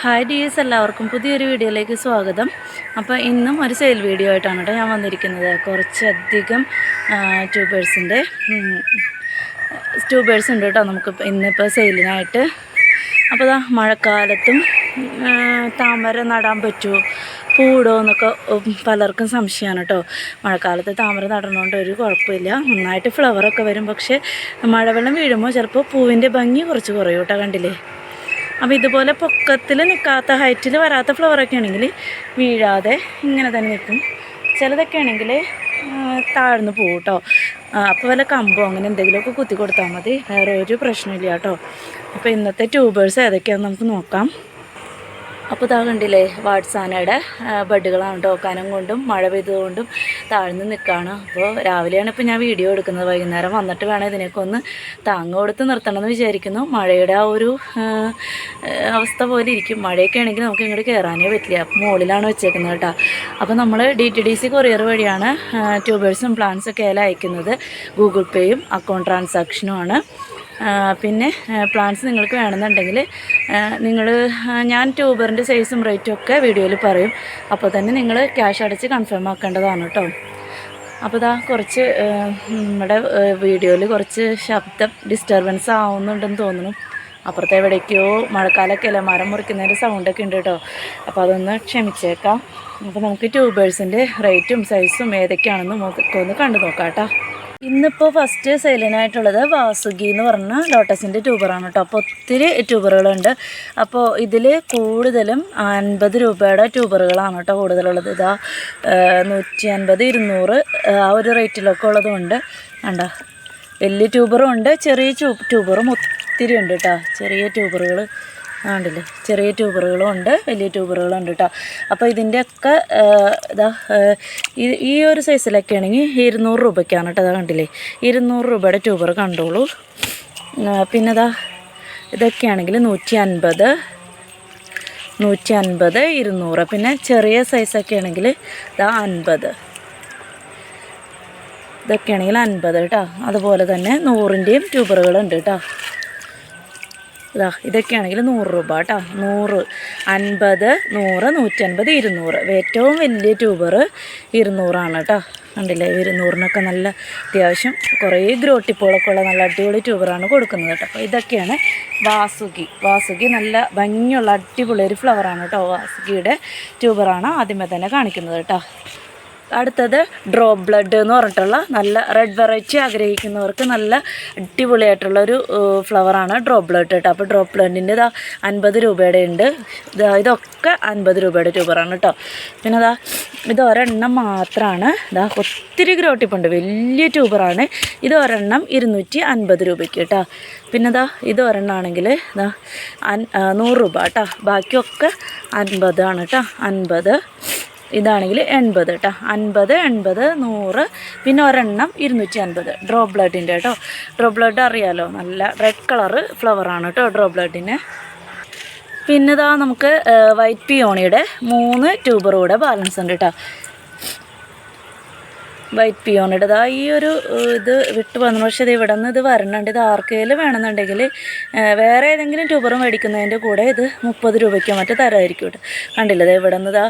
Hi dears എല്ലാവർക്കും പുതിയൊരു വീഡിയോയിലേക്ക് സ്വാഗതം. അപ്പോൾ ഇന്നും ഒരു സെയിൽ വീഡിയോ ആയിട്ടാണ് കേട്ടോ ഞാൻ വന്നിരിക്കുന്നത്. കുറച്ചധികം ട്യൂബേഴ്സിന്റെ ട്യൂബേഴ്സ് ഉണ്ട് കേട്ടോ നമുക്ക് ഇന്നിപ്പോൾ സെയിലിനായിട്ട്. അപ്പോൾ ഇതാ മഴക്കാലത്തും താമര നടാൻ പറ്റുമോ പൂടോ എന്നൊക്കെ പലർക്കും സംശയമാണ് കേട്ടോ. മഴക്കാലത്ത് താമര നടണോണ്ട് ഒരു കുഴപ്പമില്ല. നന്നായിട്ട് ഫ്ലവറൊക്കെ വരും. പക്ഷേ മഴവെള്ളം വീഴുമ്പോൾ ചിലപ്പോൾ പൂവിന്റെ ഭംഗി കുറച്ച് കുറയും കേട്ടോ കണ്ടില്ലേ? അപ്പോൾ ഇതുപോലെ പൊക്കത്തിൽ നിൽക്കാത്ത ഹൈറ്റിൽ വരാത്ത ഫ്ലവറൊക്കെ ആണെങ്കിൽ വീഴാതെ ഇങ്ങനെ തന്നെ നിൽക്കും. ചിലതൊക്കെ ആണെങ്കിൽ താഴ്ന്നു പോകും കേട്ടോ. അപ്പോൾ വല്ല കമ്പോ അങ്ങനെ എന്തെങ്കിലുമൊക്കെ കുത്തി കൊടുത്താൽ മതി. വേറെ ഒരു പ്രശ്നമില്ല കേട്ടോ. അപ്പോൾ ഇന്നത്തെ ട്യൂബേഴ്സ് ഏതൊക്കെയാണെന്ന് നമുക്ക് നോക്കാം. അപ്പോൾ ഇതാ കണ്ടില്ലേ വാട്സാനയുടെ ബഡുകളാണ് കേട്ടോ. കനം കൊണ്ടും മഴ പെയ്തതുകൊണ്ടും താഴ്ന്ന് നിൽക്കുകയാണ് അപ്പോൾ രാവിലെയാണ് ഇപ്പോൾ ഞാൻ വീഡിയോ എടുക്കുന്നത്. വൈകുന്നേരം വന്നിട്ട് വേണം ഇതിനൊക്കെ ഒന്ന് താങ്ങ് കൊടുത്ത് നിർത്തണം എന്ന് വിചാരിക്കുന്നു. മഴയുടെ ആ ഒരു അവസ്ഥ പോലെ ഇരിക്കും. മഴയൊക്കെ ആണെങ്കിൽ നമുക്ക് ഇങ്ങോട്ട് കയറാനേ പറ്റില്ല. അപ്പോൾ മുകളിലാണ് വെച്ചേക്കുന്നത് കേട്ടോ. അപ്പോൾ നമ്മൾ D T D C courier വഴിയാണ് ട്യൂബേഴ്സും പ്ലാൻസും ഒക്കെ അയക്കുന്നത്. ഗൂഗിൾ പേയും അക്കൗണ്ട് ട്രാൻസാക്ഷനുമാണ് പിന്നെ പ്ലാൻസ് നിങ്ങൾക്ക് വേണമെന്നുണ്ടെങ്കിൽ നിങ്ങൾ ഞാൻ ട്യൂബറിന്റെ സൈസും റേറ്റും ഒക്കെ വീഡിയോയിൽ പറയും. അപ്പോൾ തന്നെ നിങ്ങൾ ക്യാഷ് അടച്ച് കൺഫേം ആക്കേണ്ടതാണ് കേട്ടോ. അപ്പോൾ ഇതാ കുറച്ച് നമ്മുടെ വീഡിയോയിൽ കുറച്ച് ശബ്ദം ഡിസ്റ്റർബൻസ് ആവുന്നുണ്ടെന്ന് തോന്നുന്നു. അപ്പുറത്തെ എവിടേക്കോ മഴക്കാലൊക്കെ അല്ലേ? മരം മുറിക്കുന്നതിന്റെ സൗണ്ടൊക്കെ ഉണ്ട് കേട്ടോ. അപ്പോൾ അതൊന്ന് ക്ഷമിച്ചേക്കാം. അപ്പോൾ നമുക്ക് ട്യൂബേഴ്സിന്റെ റേറ്റും സൈസും ഏതൊക്കെയാണെന്ന് നമുക്ക് ഒന്ന് കണ്ടു നോക്കാം കേട്ടോ. ഇന്നിപ്പോൾ ഫസ്റ്റ് സെയിലിനായിട്ടുള്ളത് വാസുകി എന്ന് പറഞ്ഞ ലോട്ടസിന്റെ ട്യൂബറാണ് കേട്ടോ അപ്പോൾ ഒത്തിരി ട്യൂബറുകളുണ്ട് അപ്പോൾ ഇതിൽ കൂടുതലും അൻപത് രൂപയുടെ ട്യൂബറുകളാണ് കേട്ടോ കൂടുതലുള്ളത്. ഇതാ നൂറ്റി അൻപത് ഇരുന്നൂറ് ആ ഒരു റേറ്റിലൊക്കെ ഉള്ളതുകൊണ്ട് കണ്ട? വലിയ ട്യൂബറും ഉണ്ട് ചെറിയ ട്യൂബ് ട്യൂബറും ഒത്തിരി ഉണ്ട് കേട്ടോ ചെറിയ ട്യൂബറുകൾ ആണ്ടല്ലേ ചെറിയ ട്യൂബറുകളും ഉണ്ട് വലിയ ട്യൂബറുകളും ഉണ്ട് കേട്ടോ അപ്പോൾ ഇതിന്റെയൊക്കെ ഇതാ ഈ ഒരു സൈസിലൊക്കെ ആണെങ്കിൽ ഇരുന്നൂറ് രൂപയ്ക്കാണ് കേട്ടോ അതാ കണ്ടില്ലേ? ഇരുന്നൂറ് രൂപയുടെ ട്യൂബർ കണ്ടോളൂ. പിന്നെ ഇതാ ഇതൊക്കെയാണെങ്കിൽ നൂറ്റി അൻപത് നൂറ്റി അൻപത് ഇരുന്നൂറ്. പിന്നെ ചെറിയ സൈസൊക്കെ ആണെങ്കിൽ ഇതാ അൻപത്. ഇതൊക്കെയാണെങ്കിൽ അൻപത് കേട്ടോ അതുപോലെ തന്നെ നൂറിന്റെയും ട്യൂബറുകളുണ്ട് കേട്ടോ ഇതാ ഇതൊക്കെയാണെങ്കിൽ നൂറ് രൂപ കേട്ടോ. നൂറ് അൻപത് നൂറ് നൂറ്റൻപത് ഇരുന്നൂറ്. ഏറ്റവും വലിയ ട്യൂബർ ഇരുന്നൂറാണ് കേട്ടോ. കണ്ടില്ലേ? ഇരുന്നൂറിനൊക്കെ നല്ല അത്യാവശ്യം കുറേ ഗ്രോട്ടിപ്പോളൊക്കെ ഉള്ള നല്ല അടിപൊളി ട്യൂബറാണ് കൊടുക്കുന്നത് കേട്ടോ. അപ്പോൾ ഇതൊക്കെയാണ് വാസുകി. വാസുകി നല്ല ഭംഗിയുള്ള അടിപൊളി ഒരു ഫ്ലവറാണ് കേട്ടോ. വാസുകിയുടെ ട്യൂബറാണ് ആദ്യമേ തന്നെ കാണിക്കുന്നത് കേട്ടോ. അടുത്തത് ഡ്രോപ്പ് ബ്ലഡ് എന്ന് പറഞ്ഞിട്ടുള്ള നല്ല റെഡ് വെറൈറ്റി ആഗ്രഹിക്കുന്നവർക്ക് നല്ല അടിപൊളിയായിട്ടുള്ള ഒരു ഫ്ലവറാണ് ഡ്രോപ്പ് ബ്ലഡ് കേട്ടോ അപ്പോൾ ഡ്രോപ്പ് ബ്ലഡിന്റെ ഇതാ അൻപത് രൂപയുടെ ഉണ്ട്. ഇതാ ഇതൊക്കെ അൻപത് രൂപയുടെ ട്യൂബറാണ് കേട്ടോ പിന്നെ ഇതാ ഇത് ഒരെണ്ണം മാത്രമാണ് ഇതാ ഒത്തിരി ഗ്രോട്ടിപ്പുണ്ട്. വലിയ ട്യൂബറാണ് ഇത് ഒരെണ്ണം ഇരുന്നൂറ്റി അൻപത് രൂപയ്ക്ക് കേട്ടോ പിന്നെ ഇതാ ഇത് ഒരെണ്ണമാണെങ്കിൽ ഇതാ അൻ നൂറ് രൂപ കേട്ടോ ബാക്കിയൊക്കെ അൻപതാണ് കേട്ടോ അൻപത്. ഇതാണെങ്കിൽ എൺപത് കേട്ടോ അൻപത് എൺപത് നൂറ് പിന്നെ ഒരെണ്ണം ഇരുന്നൂറ്റി അൻപത്. ഡ്രോ ബ്ലഡിന്റെ കേട്ടോ ബ്ലഡ് അറിയാലോ? നല്ല റെഡ് കളറ് ഫ്ലവറാണ് കേട്ടോ ഡ്രോ ബ്ലഡിന് പിന്നെ ഇതാ നമുക്ക് വൈറ്റ് പിയോണിയുടെ മൂന്ന് ട്യൂബറൂടെ ബാലൻസ് ഉണ്ട് കേട്ടോ വൈറ്റ് പിയോണിടത് ഇതാ ഈ ഒരു ഇത് വിട്ട് വന്നു. പക്ഷേ ഇത് ഇവിടെ നിന്ന് ഇത് വരണുണ്ട്. ഇത് ആർക്കെങ്കിലും വേണമെന്നുണ്ടെങ്കിൽ വേറെ ഏതെങ്കിലും ട്യൂബർ മേടിക്കുന്നതിന്റെ കൂടെ ഇത് മുപ്പത് രൂപയ്ക്കോ മറ്റോ തരമായിരിക്കും കേട്ടോ. കണ്ടില്ല? ഇത് ഇവിടെ നിന്ന് ഇതാ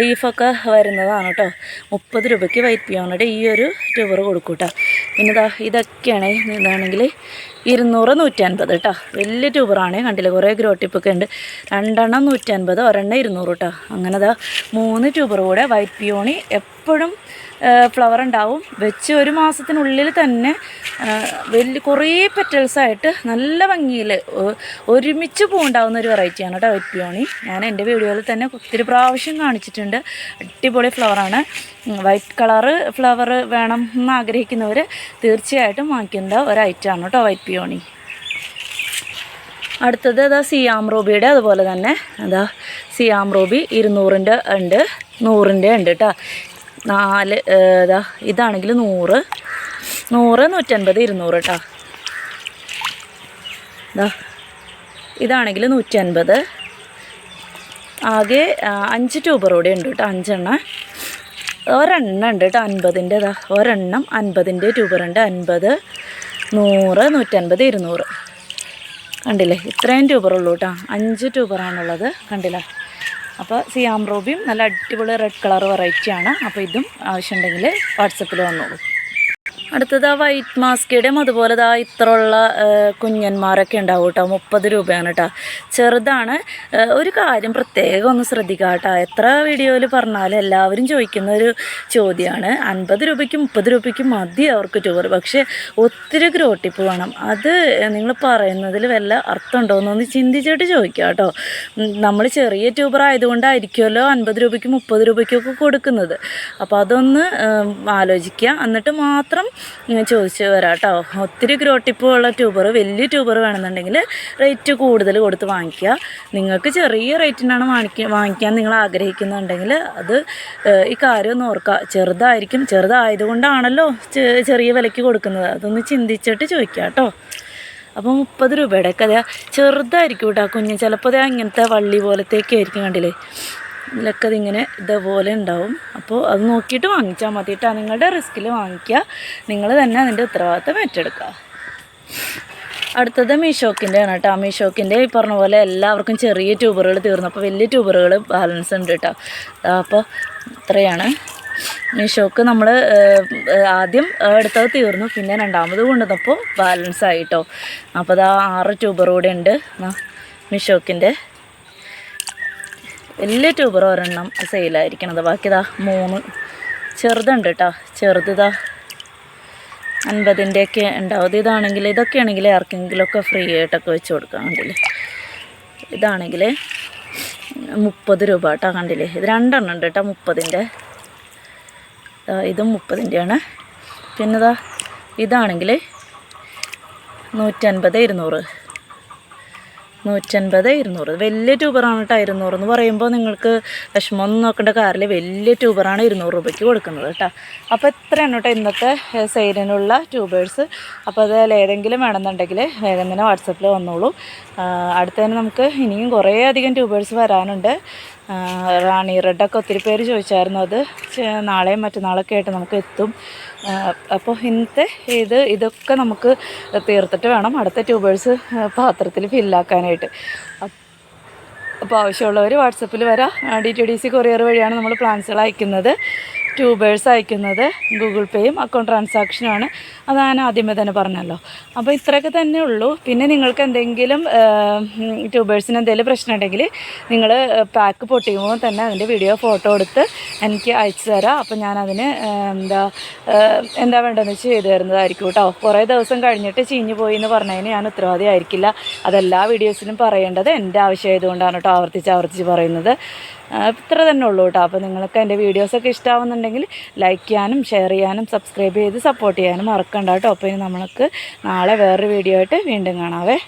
ലീഫൊക്കെ വരുന്നതാണ് കേട്ടോ. മുപ്പത് രൂപയ്ക്ക് വൈറ്റ് പിയോണിടെ ഈ ഒരു ട്യൂബർ കൊടുക്കും കേട്ടോ. പിന്നെ ഇതാ ഇതൊക്കെയാണ്. ഇതാണെങ്കിൽ ഇരുന്നൂറ് നൂറ്റൻപത് കേട്ടോ. വലിയ ട്യൂബറാണ്. കണ്ടില്ല? കുറേ ഗ്രോ ടിപ്പൊക്കെ ഉണ്ട്. രണ്ടെണ്ണം നൂറ്റൻപത് ഒരെണ്ണം ഇരുന്നൂറ് കേട്ടോ. അങ്ങനെ ഇതാ മൂന്ന് ട്യൂബർ കൂടെ വൈറ്റ് പിയോണി എപ്പോഴും ഫ്ലവർ ഉണ്ടാവും. വെച്ച് ഒരു മാസത്തിനുള്ളിൽ തന്നെ വലിയ കുറേ പെറ്റൽസായിട്ട് നല്ല ഭംഗിയിൽ ഒരുമിച്ച് പൂണ്ടാവുന്ന ഒരു വെറൈറ്റിയാണ് കേട്ടോ വൈറ്റ് പിയോണി ഞാൻ എന്റെ വീഡിയോയിൽ തന്നെ ഒത്തിരി പ്രാവശ്യം കാണിച്ചിട്ടുണ്ട്. അടിപൊളി ഫ്ലവറാണ് വൈറ്റ് കളറ് ഫ്ലവർ വേണം എന്ന് ആഗ്രഹിക്കുന്നവർ തീർച്ചയായിട്ടും വാങ്ങിക്കേണ്ട ഒരു ഐറ്റമാണ് കേട്ടോ വൈറ്റ് പിയോണി അടുത്തത് അതാ സിയാം റൂബിയുടെ അതുപോലെ തന്നെ. അതാ സിയാം റൂബി ഇരുന്നൂറിന്റെ ഉണ്ട് നൂറിന്റെ ഉണ്ട് കേട്ടോ നാല് ഇതാ ഇതാണെങ്കിൽ നൂറ്. നൂറ് നൂറ്റൻപത് ഇരുന്നൂറ് കേട്ടോ ഇതാ ഇതാണെങ്കിൽ നൂറ്റി അൻപത് ആകെ അഞ്ച് ട്യൂബർ കൂടെ ഉണ്ട് കേട്ടോ അഞ്ചെണ്ണം. ഒരെണ്ണം ഉണ്ട് കേട്ടോ അൻപതിന്റെ ഇതാ ഒരെണ്ണം അൻപതിന്റെ ട്യൂബർ ഉണ്ട് അൻപത്. നൂറ് നൂറ്റൻപത് ഇരുന്നൂറ്. കണ്ടില്ലേ? ഇത്രയും ട്യൂബറുള്ളൂ കേട്ടോ അഞ്ച് ട്യൂബറാണുള്ളത്. കണ്ടില്ലേ? അപ്പോൾ സിയാം റോബിയും നല്ല അടിപൊളി റെഡ് കളർ വെറൈറ്റിയാണ് അപ്പോൾ ഇതും ആവശ്യമുണ്ടെങ്കിൽ വാട്സപ്പിൽ വന്നോളൂ. അടുത്തത് ആ വൈറ്റ് മാസ്കിയുടെയും അതുപോലെ ദാ ഇത്രയുള്ള കുഞ്ഞന്മാരൊക്കെ ഉണ്ടാവും കേട്ടോ മുപ്പത് രൂപയാണ് കേട്ടോ ചെറുതാണ്. ഒരു കാര്യം പ്രത്യേകം ഒന്ന് ശ്രദ്ധിക്കുക കേട്ടോ എത്ര വീഡിയോയിൽ പറഞ്ഞാലും എല്ലാവരും ചോദിക്കുന്ന ഒരു ചോദ്യമാണ് അൻപത് രൂപയ്ക്കും മുപ്പത് രൂപയ്ക്കും മതി അവർക്ക് ടൂർ പക്ഷേ ഒത്തിരി ഗ്രോട്ടിപ്പ് വേണം. അത് നിങ്ങൾ പറയുന്നതിൽ വല്ല അർത്ഥമുണ്ടോയെന്നൊന്ന് ചിന്തിച്ചിട്ട് ചോദിക്കുക കേട്ടോ നമ്മൾ ചെറിയ ട്യൂബർ ആയതുകൊണ്ടായിരിക്കുമല്ലോ അൻപത് രൂപയ്ക്കും മുപ്പത് രൂപയ്ക്കൊക്കെ കൊടുക്കുന്നത്. അപ്പോൾ അതൊന്ന് ആലോചിക്കുക. എന്നിട്ട് മാത്രം ചോദിച്ച് വരാം കേട്ടോ. ഒത്തിരി ഗ്രോട്ടിപ്പുള്ള ട്യൂബർ വലിയ ട്യൂബർ വേണമെന്നുണ്ടെങ്കിൽ റേറ്റ് കൂടുതൽ കൊടുത്ത് വാങ്ങിക്കുക. നിങ്ങൾക്ക് ചെറിയ റേറ്റിനാണ് വാങ്ങിക്ക വാങ്ങിക്കാൻ നിങ്ങൾ ആഗ്രഹിക്കുന്നുണ്ടെങ്കിൽ അത് ഈ കാര്യം ഒന്ന് ഓർക്കുക. ചെറുതായിരിക്കും ചെറുതായതുകൊണ്ടാണല്ലോ ചെറിയ വിലയ്ക്ക് കൊടുക്കുന്നത്. അതൊന്ന് ചിന്തിച്ചിട്ട് ചോദിക്കുക കേട്ടോ. അപ്പോൾ മുപ്പത് രൂപയുടെ അതെ ചെറുതായിരിക്കും കേട്ടോ കുഞ്ഞ്. ചിലപ്പോൾ അത് ഇങ്ങനത്തെ വള്ളി പോലത്തേക്കായിരിക്കും കണ്ടില്ലേ? ഇതിലൊക്കെ അതിങ്ങനെ ഇതേപോലെ ഉണ്ടാവും. അപ്പോൾ അത് നോക്കിയിട്ട് വാങ്ങിച്ചാൽ മതി. കേട്ടോ നിങ്ങളുടെ റിസ്കിൽ വാങ്ങിക്കുക. നിങ്ങൾ തന്നെ അതിന്റെ ഉത്തരവാദിത്തം ഏറ്റെടുക്കുക. അടുത്തത് മീഷോക്കിന്റെ ആണ് കേട്ടോ. മീഷോക്കിന്റെ ഈ പറഞ്ഞ പോലെ എല്ലാവർക്കും ചെറിയ ട്യൂബറുകൾ തീർന്നു. അപ്പോൾ വലിയ ട്യൂബറുകൾ ബാലൻസ് ഉണ്ട് കേട്ടോ. അപ്പോൾ ഇത്രയാണ്. മീഷോക്ക് നമ്മൾ ആദ്യം എടുത്തത് തീർന്നു. പിന്നെ രണ്ടാമത് കൊണ്ടുവന്നപ്പോൾ ബാലൻസ് ആയിട്ടോ അപ്പോൾ അത് ആറ് ട്യൂബർ കൂടെ ഉണ്ട്. മീഷോക്കിന്റെ വലിയ ട്യൂബർ ഒരെണ്ണം സെയിലായിരിക്കണത് ബാക്കി ഇതാ മൂന്ന്. ചെറുതുണ്ട് കേട്ടോ ചെറുതിതാ അൻപതിന്റെയൊക്കെ ഉണ്ടാവും. ഇത് ഇതാണെങ്കിൽ ഇതൊക്കെ ആണെങ്കിൽ ആർക്കെങ്കിലുമൊക്കെ ഫ്രീ ആയിട്ടൊക്കെ വെച്ച് കൊടുക്കാം കണ്ടില്ലേ? ഇതാണെങ്കിൽ മുപ്പത് രൂപ കേട്ടോ കണ്ടില്ലേ? ഇത് രണ്ടെണ്ണം ഉണ്ട് കേട്ടോ മുപ്പതിന്റെ ഇതും മുപ്പതിന്റെയാണ് പിന്നെ ഇതാ ഇതാണെങ്കിൽ നൂറ്റൻപത് ഇരുന്നൂറ്. നൂറ്റൻപത് ഇരുന്നൂറ്. വലിയ ട്യൂബറാണ് കേട്ടോ ഇരുന്നൂറ് എന്ന് പറയുമ്പോൾ നിങ്ങൾക്ക് വിഷമമൊന്നും നോക്കേണ്ട കാറിൽ വലിയ ട്യൂബറാണ് ഇരുന്നൂറ് രൂപയ്ക്ക് കൊടുക്കുന്നത് കേട്ടോ. അപ്പോൾ ഇത്രയാണ് കേട്ടോ ഇന്നത്തെ സെയിലിനുള്ള ട്യൂബേഴ്സ്. അപ്പോൾ അതിൽ ഏതെങ്കിലും വേണമെന്നുണ്ടെങ്കിൽ വേഗം തന്നെ വാട്സപ്പിൽ വന്നോളൂ. അടുത്ത തന്നെ നമുക്ക് ഇനിയും കുറേ അധികം ട്യൂബേഴ്സ് വരാനുണ്ട്. റാണി റെഡൊക്കെ ഒത്തിരി പേര് ചോദിച്ചായിരുന്നു അത്. നാളെയും മറ്റന്നാളൊക്കെ ആയിട്ട് നമുക്ക് എത്തും. അപ്പോൾ ഇന്നത്തെ ഇത് ഇതൊക്കെ നമുക്ക് തീർത്തിട്ട് വേണം അടുത്ത ട്യൂബേഴ്സ് പാത്രത്തിൽ ഫില്ലാക്കാനായിട്ട് അപ്പോൾ ആവശ്യമുള്ളവർ വാട്സപ്പിൽ വരാം. D T D C courier വഴിയാണ് നമ്മൾ പ്ലാൻസുകൾ അയക്കുന്നത്. ട്യൂബേഴ്സ് അയക്കുന്നത് ഗൂഗിൾ പേയും അക്കൗണ്ട് ട്രാൻസാക്ഷനുമാണ് അത് ഞാൻ ആദ്യമേ തന്നെ പറഞ്ഞല്ലോ. അപ്പോൾ ഇത്രയൊക്കെ തന്നെ ഉള്ളൂ. പിന്നെ നിങ്ങൾക്ക് എന്തെങ്കിലും ട്യൂബേഴ്സിന് എന്തെങ്കിലും പ്രശ്നം ഉണ്ടെങ്കിൽ നിങ്ങൾ പാക്ക് പൊട്ടിക്കുമ്പോൾ തന്നെ അതിന്റെ വീഡിയോ ഫോട്ടോ എടുത്ത് എനിക്ക് അയച്ചു തരാം. അപ്പോൾ ഞാൻ അതിന് എന്താ എന്താ വേണ്ടതെന്ന് വെച്ച് ചെയ്തു തരുന്നതായിരിക്കും കേട്ടോ. കുറേ ദിവസം കഴിഞ്ഞിട്ട് ചീഞ്ഞു പോയി എന്ന് പറഞ്ഞതിന് ഞാൻ ഉത്തരവാദി ആയിരിക്കില്ല. അതെല്ലാ വീഡിയോസിനും പറയേണ്ടത് എന്റെ ആവശ്യമായതുകൊണ്ടാണ് കേട്ടോ ആവർത്തിച്ച് ആവർത്തിച്ച് പറയുന്നത്. ഇത്ര തന്നെ ഉള്ളൂ കേട്ടോ. അപ്പോൾ നിങ്ങൾക്ക് എന്റെ വീഡിയോസൊക്കെ ഇഷ്ടമാവുന്നുണ്ടെങ്കിൽ ലൈക്ക് ചെയ്യാനും ഷെയർ ചെയ്യാനും സബ്സ്ക്രൈബ് ചെയ്ത് സപ്പോർട്ട് ചെയ്യാനും മറക്കണ്ട കേട്ടോ. അപ്പോൾ ഇനി നമ്മൾക്ക് നാളെ വേറൊരു വീഡിയോ ആയിട്ട് വീണ്ടും കാണാവേ.